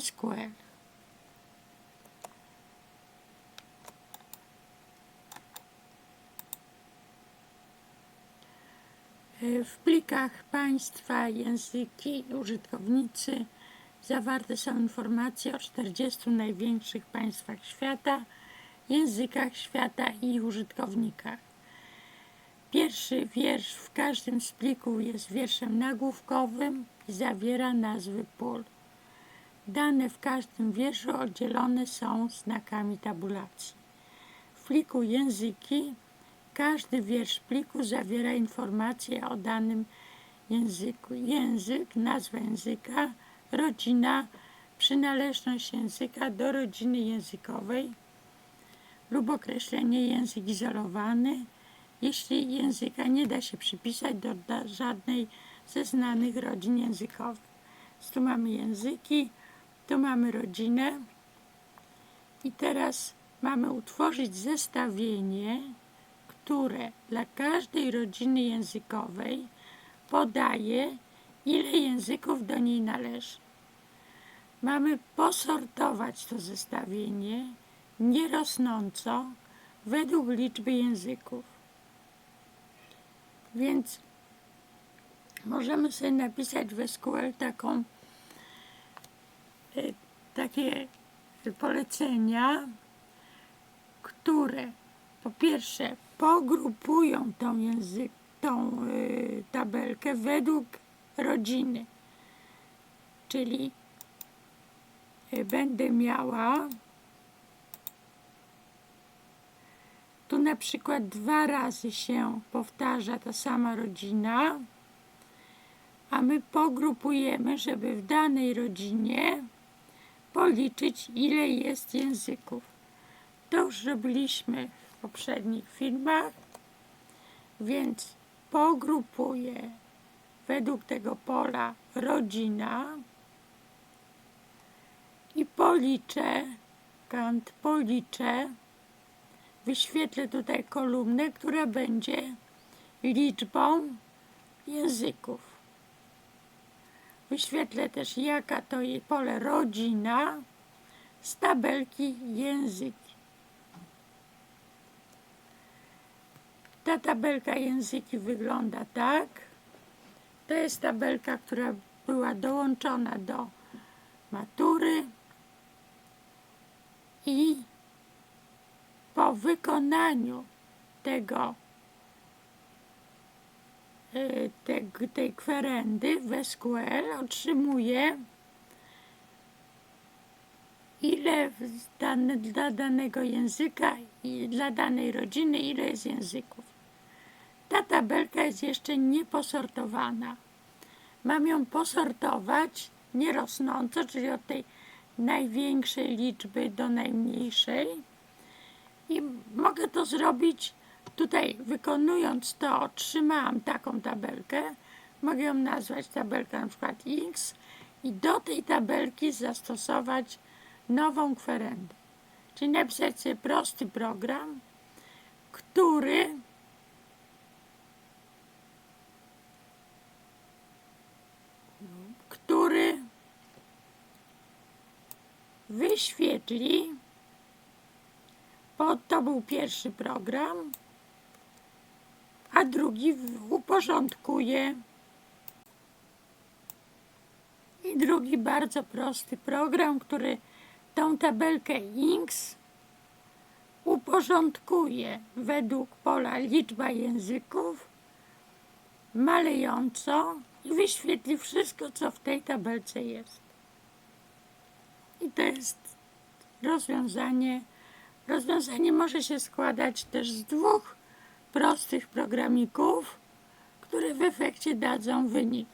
SQL. W plikach państwa, języki użytkownicy zawarte są informacje o 40 największych państwach świata, językach świata i użytkownikach. Pierwszy wiersz w każdym z plików jest wierszem nagłówkowym i zawiera nazwy pól. Dane w każdym wierszu oddzielone są znakami tabulacji. W pliku języki każdy wiersz pliku zawiera informacje o danym języku. Język, nazwa języka, rodzina, przynależność języka do rodziny językowej lub określenie język izolowany, jeśli języka nie da się przypisać do żadnej ze znanych rodzin językowych. Tu mamy języki, tu mamy rodzinę i teraz mamy utworzyć zestawienie, które dla każdej rodziny językowej podaje, ile języków do niej należy. Mamy posortować to zestawienie nie rosnąco według liczby języków. Więc możemy sobie napisać w SQL taką, takie polecenia, które po pierwsze pogrupują tą, język, tą y, tabelkę według rodziny. Czyli y, będę miała tu na przykład dwa razy się powtarza ta sama rodzina, a my pogrupujemy, żeby w danej rodzinie policzyć, ile jest języków. To już robiliśmy w poprzednich filmach, więc pogrupuję według tego pola rodzina i policzę, kant policzę, wyświetlę tutaj kolumnę, która będzie liczbą języków. Wyświetlę też, jaka to jest pole rodzina z tabelki języki. Ta tabelka języki wygląda tak. To jest tabelka, która była dołączona do matury i po wykonaniu tego y, tej, tej kwerendy w SQL otrzymuję ile dane, dla danego języka i dla danej rodziny ile jest języków. Ta tabelka jest jeszcze nieposortowana. Mam ją posortować nie rosnąco, czyli od tej największej liczby do najmniejszej. I mogę to zrobić tutaj, wykonując to, otrzymałam taką tabelkę. Mogę ją nazwać tabelka na przykład X i do tej tabelki zastosować nową kwerendę. Czyli napisać sobie prosty program, który który wyświetli bo to był pierwszy program, a drugi uporządkuje. I drugi bardzo prosty program, który tą tabelkę X uporządkuje według pola liczba języków malejąco i wyświetli wszystko, co w tej tabelce jest. I to jest rozwiązanie. Rozwiązanie może się składać też z dwóch prostych programików, które w efekcie dadzą wynik.